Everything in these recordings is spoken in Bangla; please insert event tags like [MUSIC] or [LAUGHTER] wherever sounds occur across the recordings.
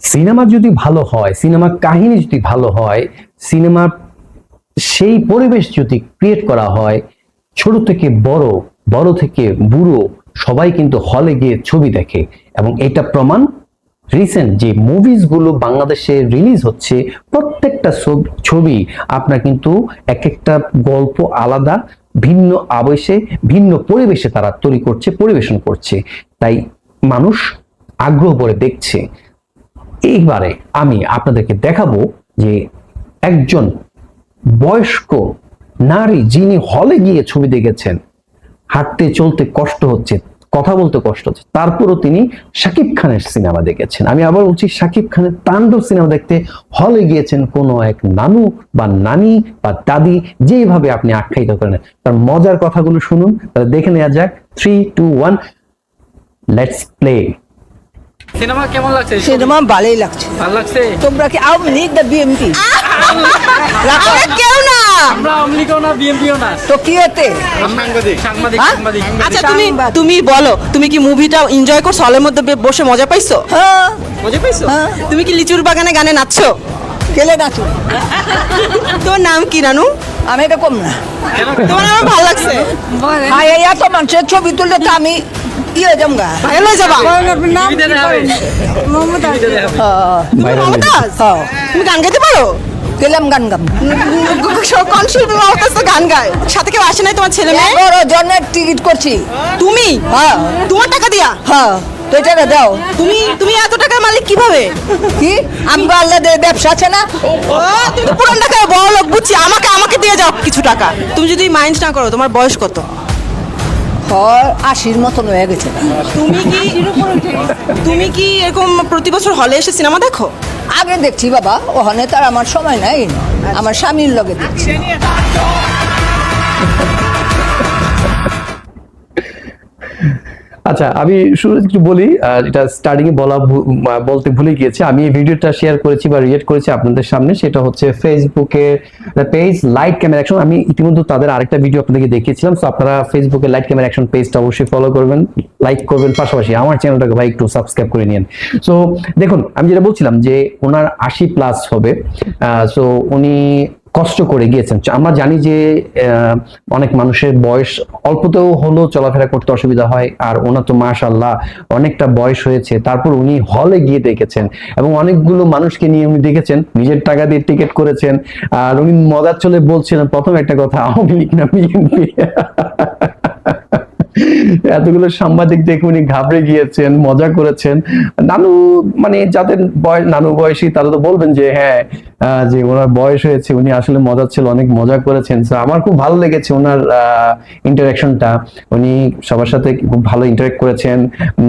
সিনেমা যদি ভালো হয় সিনেমার কাহিনী যদি ভালো হয়, সিনেমা সেই পরিবেশ যদি ক্রিয়েট করা হয়, ছোট থেকে বড় বড় থেকে বুড়ো, সবাই কিন্তু হলে গিয়ে ছবি দেখে। এবং এটা প্রমাণ রিসেন্ট যে মুভিজগুলো বাংলাদেশে রিলিজ হচ্ছে, প্রত্যেকটা ছবি আপনার কিন্তু এক একটা গল্প আলাদা, ভিন্ন আবেশে, ভিন্ন পরিবেশে তারা তৈরি করছে, পরিবেশন করছে। তাই মানুষ আগ্রহ করে দেখছে। এইবারে আমি আপনাদেরকে দেখাবো যে একজন বয়স্ক নারী যিনি হলে গিয়ে ছবি দেখেছেন, হাঁটতে চলতে কষ্ট হচ্ছে, কথা বলতে কষ্ট হচ্ছে, তারপরও তিনি শাকিব খানের সিনেমা দেখেছেন। আমি আবার বলছি, শাকিব খানের তাণ্ডব সিনেমা দেখতে হলে গিয়েছেন কোনো এক নানু বা নানি বা দাদি, যেভাবে আপনি আখ্যায়িত করেন। তার মজার কথাগুলো শুনুন, তাহলে দেখে নেওয়া যাক। Three two one let's play cinema কেমন লাগছে সিনেমা ভালোই লাগছে। ভালো লাগছে? তোমরা কি আওয়ামী লীগ না বিএনপি আরে কেউ না। আমরা আওয়ামী লীগও না বিএনপিও না। তো কি হতে? সাংবাদিক সাংবাদিক হ্যাঁ? আচ্ছা তুমি তুমি বলো তুমি কি মুভিটা এনজয় করছ? হলের মধ্যে বসে মজা পাইছো? হ্যাঁ। মজা পাইছো? হ্যাঁ। তুমি কি লিচুর বাগানে গানে নাচছো? কেলে নাচু। তোমার নাম কি নানু আমি এটা কম না তোমার আমার ভালো লাগছে। হ্যাঁ এত মানুষের ছবি তুললে তো আমি জমগা যাবা তুমি হয়ে মমতাজ? হ্যাঁ। তুমি গান গাইতে পারো? গেলাম গান গাম। কোন তো গান গায়। সাথে কেউ আসে নাই তোমার ছেলে মেয়ে? টিকিট করছি। তুমি? হ্যাঁ। তোমার টাকা দিয়া? হ্যাঁ। তো এটা দাও। তুমি তুমি এত টাকার মালিক কীভাবে? কি? আমি আল্লাহ ব্যবসা আছে না? তুমি পুরান টাকায় বড় লোক বুঝছি। আমাকে আমাকে দিয়ে যাও কিছু টাকা। তুমি যদি মাইন্ড না করো তোমার বয়স কত? হয় আশির মতন হয়ে গেছে। তুমি কি তুমি কি এরকম প্রতি বছর হলে এসে সিনেমা দেখো? আগে দেখছি বাবা ওখানে তার আমার সময় নাই। আমার স্বামীর লগে দেখছি। আচ্ছা আমি শুরু একটু বলি এটা স্টার্টিং এ বলা বলতে ভুলে গিয়েছি। আমি এই ভিডিওটা শেয়ার করেছি বা রিয়েট করেছি আপনাদের সামনে, সেটা হচ্ছে ফেসবুকে পেজ লাইট ক্যামেরা অ্যাকশন আমি ইতিমধ্যে তাদের আরেকটা ভিডিও আপনাদেরকে দেখিয়েছিলাম তো আপনারা ফেসবুকে লাইট ক্যামেরা অ্যাকশন পেজটা অবশ্যই ফলো করবেন লাইক করবেন। পাশাপাশি আমার চ্যানেলটাকে ভাই একটু সাবস্ক্রাইব করে নিন সো দেখুন, আমি যেটা বলছিলাম যে ওনার আশি প্লাস হবে সো উনি কষ্ট করে গিয়েছেন। আমরা জানি যে অনেক মানুষের বয়স অল্পতেও হলেও চলাফেরা করতে অসুবিধা হয়, আর ওনার তো মাশাল্লাহ অনেকটা বয়স হয়েছে। তারপর উনি হলে গিয়ে দেখেছেন এবং অনেকগুলো মানুষকে নিয়ে উনি দেখেছেন, নিজের টাকা দিয়ে টিকিট করেছেন, আর উনি মজার চলে বলছিলেন, প্রথম একটা কথা, আওয়ামী লীগ না বিএনপি [LAUGHS] এতগুলো সাংবাদিক দেখে উনি ঘাবড়ে গিয়েছেন, মজা করেছেন। নানু মানে যাদের বয়স নানু বয়সী, তারা তো বলবেন যে হ্যাঁ যে ওনার বয়স হয়েছে, উনি আসলে মজা ছিল, অনেক মজা করেছেন। আমার খুব ভালো লেগেছে ওনার ইন্টারাকশনটা উনি সবার সাথে খুব ভালো ইন্টারেক্ট করেছেন।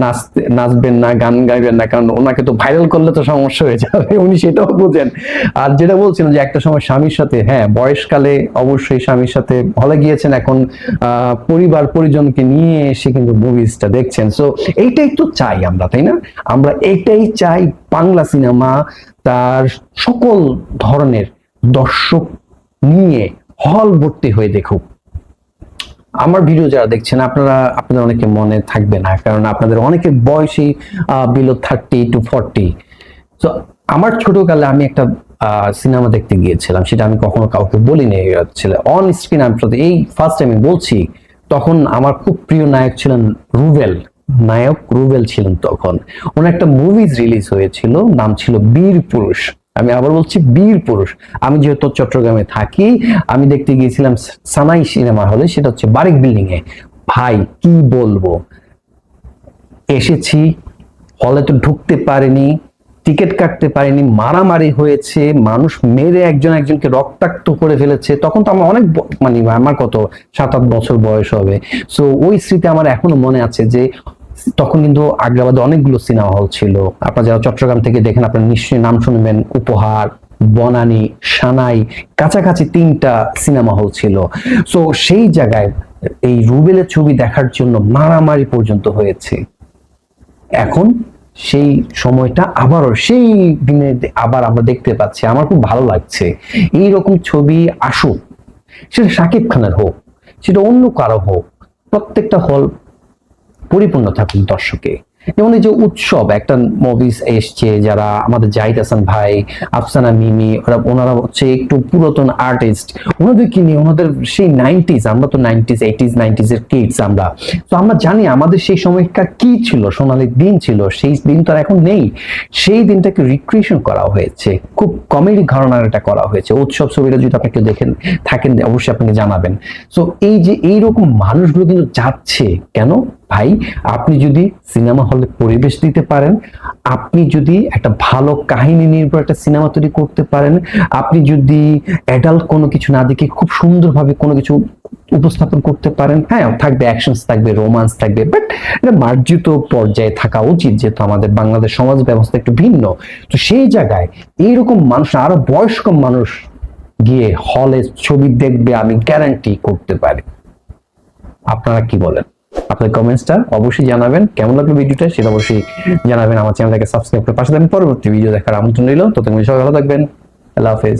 নাচতে, নাচবেন না, গান গাইবেন না, কারণ ওনাকে তো ভাইরাল করলে তো সমস্যা হয়ে যাবে, উনি সেটাও বোঝেন। আর যেটা বলছিলেন যে, একটা সময় স্বামীর সাথে হ্যাঁ বয়সকালে অবশ্যই স্বামীর সাথে, হলে গিয়েছেন এখন পরিবার পরিজনকে নিয়ে এসে কিন্তু মুভিজটা দেখছেন। সো এইটাই তো চাই আমরা, তাই না? আমরা এইটাই চাই বাংলা সিনেমা তার সকল ধরনের দর্শক নিয়ে হল ভর্তি হয়ে দেখুক। আমার ভিডিও যারা দেখছেন, আপনারা, আপনাদের অনেকে মনে থাকবে না, কারণ আপনাদের অনেকের বয়সই বিলো থার্টি টু ফর্টি তো আমার ছোটকালে আমি একটা সিনেমা দেখতে গিয়েছিলাম, সেটা আমি কখনো কাউকে বলিনি ছিল অন স্ক্রিন আমি এই ফার্স্ট আমি বলছি তখন আমার খুব প্রিয় নায়ক ছিলেন রুবেল, নায়ক রুবেল ছিলেন তখন। ওনার একটা মুভিজ রিলিজ হয়েছিল, নাম ছিল বীর পুরুষ। আমি আবার বলছি বীর পুরুষ। আমি যেহেতু চট্টগ্রামে থাকি, আমি দেখতে গিয়েছিলাম সানাই সিনেমা হলে, সেটা হচ্ছে বারিক বিল্ডিং এ ভাই, কি বলব? এসেছি, হলে তো ঢুকতে পারিনি। টিকিট কাটতে পারিনি, মারামারি হয়েছে, মানুষ মেরে একজন একজনকে রক্তাক্ত করে ফেলেছে, তখন তো আমার অনেক মানে আমার কত, সাত আট বছর বয়স হবে। সো ওই স্মৃতি আমার এখনও মনে আছে যে, তখন কিন্তু আগ্রাবাদে অনেকগুলো সিনেমা হল ছিল। আপনারা যারা চট্টগ্রাম থেকে দেখেন, আপনারা নিশ্চয়ই নাম শুনবেন। উপহার, বনানী, সানাই, কাছাকাছি তিনটা সিনেমা হল ছিল। সো সেই জায়গায় এই রুবেলের ছবি দেখার জন্য মারামারি পর্যন্ত হয়েছে। এখন সেই সময়টা আবারও, সেই দিনে আবার আমরা দেখতে পাচ্ছি, আমার খুব ভালো লাগছে। এই রকম ছবি আসুক, সেটা শাকিব খানের হোক, সেটা অন্য কারও হোক, প্রত্যেকটা হল পরিপূর্ণ থাকুন দর্শকে। যেমন এই যে উৎসব, একটা মুভিস এসছে যারা আমাদের জাহিদ হাসান ভাই, আফসানা মিমি, ওরা ওনারা হচ্ছে একটু পুরাতন আর্টিস্ট ওনাদেরকে নিয়ে, ওনাদের সেই নাইনটিজ আমরা তো নাইনটিজ এইটিজ নাইনটিজ এর কিডস আমরা। তো আমরা জানি আমাদের সেই সময়টা কি ছিল, সোনালী দিন ছিল, সেই দিন তো এখন নেই। সেই দিনটাকে রিক্রিয়েশন করা হয়েছে। খুব কমেডি ঘরানার এটা করা হয়েছে। উৎসব ছবিটা যদি আপনি কেউ দেখেন, থাকেন, অবশ্যই আপনাকে জানাবেন। সো এই যে এইরকম মানুষগুলো কিন্তু যাচ্ছে, কেন? ভাই, আপনি যদি সিনেমা হলে পরিবেশ দিতে পারেন, আপনি যদি একটা ভালো কাহিনী নির্ভর একটা সিনেমা তৈরি করতে পারেন, আপনি যদি অ্যাডাল্ট কোনো কিছু না দেখে খুব সুন্দরভাবে কোনো কিছু উপস্থাপন করতে পারেন হ্যাঁ থাকবে অ্যাকশনস থাকবে রোমান্স থাকবে বাট এটা মার্জিত পর্যায়ে থাকা উচিত, যেহেতু আমাদের বাংলাদেশ সমাজ ব্যবস্থা একটু ভিন্ন। তো সেই জায়গায় এইরকম মানুষ, আরও বয়স্ক মানুষ গিয়ে হলে ছবি দেখবে, আমি গ্যারান্টি করতে পারি। আপনারা কি বলেন? আপনার কমেন্টসটা অবশ্যই জানাবেন। কেমন লাগল ভিডিওটা সেটা অবশ্যই জানাবেন। আমার চ্যানেলটাকে সাবস্ক্রাইব করে পাশে থাকবেন। পরবর্তী ভিডিও দেখার আমন্ত্রণ রইল। তুমি সবাই ভালো থাকবেন। আল্লাহ হাফেজ।